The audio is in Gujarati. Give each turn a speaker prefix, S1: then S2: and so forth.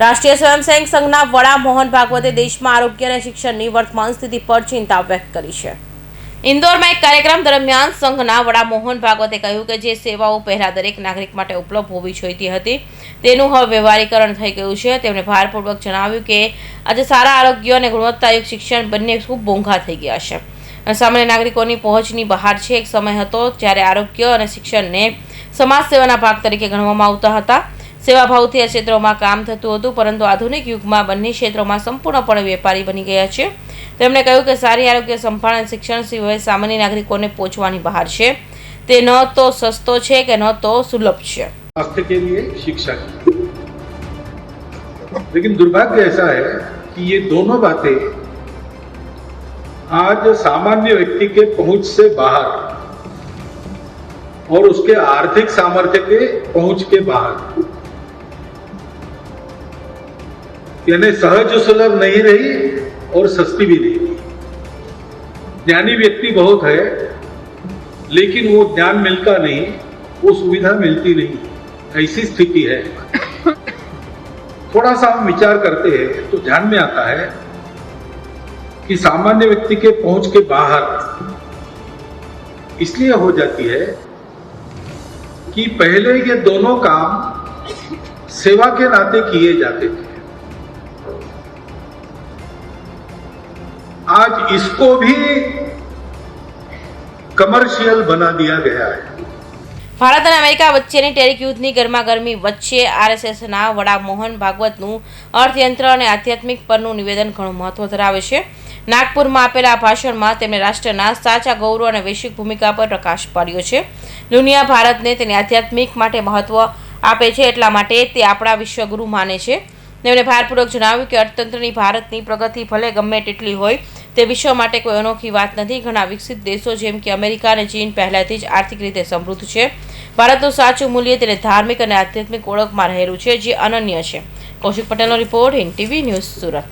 S1: રાષ્ટ્રીય સ્વયંસેવક સંઘના વડા મોહન ભાગવતે દેશમાં આરોગ્ય અને શિક્ષણની વર્તમાન સ્થિતિ પર ચિંતા વ્યક્ત કરી છે. ઇન્દોરમાં એક કાર્યક્રમ દરમિયાન સંઘના વડા મોહન ભાગવતે કહ્યું કે જે સેવાઓ પહેલા દરેક નાગરિક માટે ઉપલબ્ધ હોવી જોઈતી હતી, તેનું હવે વ્યવહારીકરણ થઈ ગયું છે. તેમણે ભારપૂર્વક જણાવ્યું કે આજે સારા આરોગ્ય અને ગુણવત્તાયુક્ત શિક્ષણ બંને ખૂબ મોંઘા થઈ ગયા છે. અને સામાન્ય નાગરિકોની પહોંચની બહાર છે. એક સમય હતો જ્યારે આરોગ્ય અને શિક્ષણને સમાજ સેવાના ભાગ તરીકે ગણવામાં આવતા હતા. સેવાભાવથી આ ક્ષેત્રોમાં કામ થતું હતું પરંતુ આધુનિક યુગમાં બંને ક્ષેત્રોમાં સંપૂર્ણપણે વેપારી બની ગયા છે તેમણે કહ્યું કે સારી આરોગ્ય સંભાળ અને શિક્ષણ સિવાય સામાન્ય નાગરિકોને પહોંચવાની બહાર છે તે ન તો સસ્તો છે કે ન તો સુલભ છે
S2: स्वास्थ्य के लिए शिक्षा की लेकिन दुर्भाग्य ऐसा है कि ये दोनों बातें आज सामान्य व्यक्ति के पहुंच से बाहर और उसके आर्थिक सामर्थ्य के पहुंच के बाहर यानी सहज सुलभ नहीं रही और सस्ती भी नहीं। ज्ञानी व्यक्ति बहुत है, लेकिन वो ज्ञान मिलता नहीं, वो सुविधा मिलती नहीं। ऐसी स्थिति है। थोड़ा सा हम विचार करते हैं तो ध्यान में आता है कि सामान्य व्यक्ति के पहुँच के बाहर इसलिए हो जाती है कि पहले ये दोनों काम सेवा के नाते किए जाते थे। आज इसको भी कमर्शियल बना दिया गया है
S1: ભારત અને અમેરિકા વચ્ચેની ટેરિક યુદ્ધની ગરમાગરમી વચ્ચે આરએસએસના વડા મોહન ભાગવતનું અર્થયંત્ર અને આધ્યાત્મિક પરનું નિવેદન ઘણું મહત્વ ધરાવે છે નાગપુરમાં આપેલા આ ભાષણમાં તેમણે રાષ્ટ્રના સાચા ગૌરવ અને વૈશ્વિક ભૂમિકા પર પ્રકાશ પાડ્યો છે દુનિયા ભારતને તેની આધ્યાત્મિક માટે મહત્વ આપે છે એટલા માટે તે આપણા વિશ્વગુરુ માને છે તેમણે ભારપૂર્વક જણાવ્યું કે અર્થતંત્રની ભારતની પ્રગતિ ભલે ગમે તેટલી હોય તે વિશ્વ માટે કોઈ અનોખી વાત નથી. ઘણા વિકસિત દેશો જેમ કે અમેરિકા અને ચીન પહેલાથી જ આર્થિક રીતે સમૃદ્ધ છે. ભારતનું સાચું મૂલ્ય તેને ધાર્મિક અને આધ્યાત્મિક ઓળખમાં રહેલું છે, જે અનન્ય છે. કૌશિક પટેલનો report Hind TV news Surat.